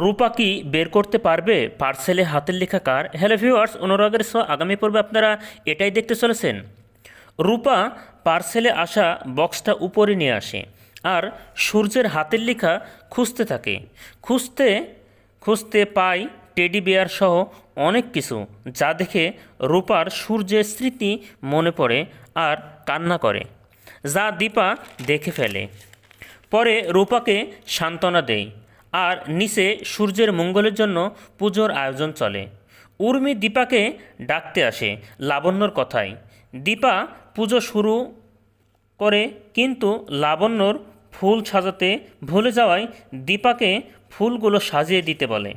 রূপা কি বের করতে পারবে? পার্সেলে হাতের লেখা কার? হ্যালো ভিউয়ার্স অনুরাগের সহ আগামী পর্বে আপনারা এটাই দেখতে চলেছেন। রূপা পার্সেলে আসা বক্সটা উপরে নিয়ে আসে আর সূর্যের হাতের লেখা খুঁজতে থাকে। খুঁজতে খুঁজতে পায় টেডি বেয়ার সহ অনেক কিছু যা দেখে রূপার সূর্যের স্মৃতি মনে পড়ে আর কান্না করে, যা দীপা দেখে ফেলে। পরে রূপাকে সান্ত্বনা দেয়। আর নিচে সূর্যের মঙ্গলের জন্য পুজোর আয়োজন চলে। উর্মি দীপাকে ডাকতে আসে লাবণ্যর কথায়। দীপা পুজো শুরু করে কিন্তু লাবণ্যর ফুল সাজাতে ভুলে যাওয়ায় দীপাকে ফুলগুলো সাজিয়ে দিতে বলে।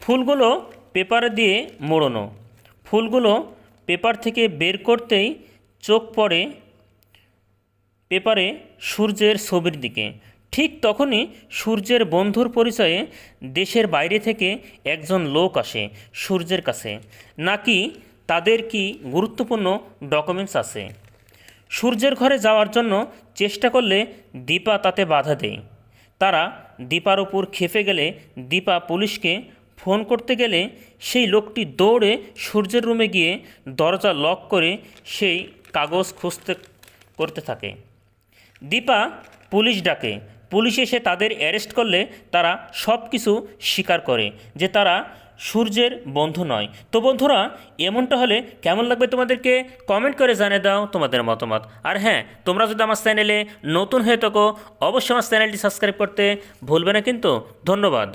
ফুলগুলো পেপারে দিয়ে মোড়ানো। ফুলগুলো পেপার থেকে বের করতেই চোখ পড়ে পেপারে সূর্যের ছবির দিকে। ঠিক তখনই সূর্যের বন্ধুর পরিচয়ে দেশের বাইরে থেকে একজন লোক আসে সূর্যের কাছে। নাকি তাদের কি গুরুত্বপূর্ণ ডকুমেন্টস আছে? সূর্যের ঘরে যাওয়ার জন্য চেষ্টা করলে দীপা তাতে বাধা দেয়। তারা দীপার উপর খেপে গেলে দীপা পুলিশকে ফোন করতে গেলে সেই লোকটি দৌড়ে সূর্যের রুমে গিয়ে দরজা লক করে সেই কাগজ খুঁজতে, করতে থাকে। দীপা পুলিশ ডাকে পুলিশ এসে তাদের অ্যারেস্ট করলে তারা সব কিছু স্বীকার করে যে তারা সূর্যের বন্ধু নয়। তো বন্ধুরা, এমনটা হলে কেমন লাগবে তোমাদেরকে? কমেন্ট করে জানিয়ে দাও তোমাদের মতামত। আর হ্যাঁ তোমরা যদি আমার চ্যানেলে নতুন হয়ে থাকো, অবশ্যই আমার চ্যানেলটি সাবস্ক্রাইব করতে ভুলবে না কিন্তু। ধন্যবাদ।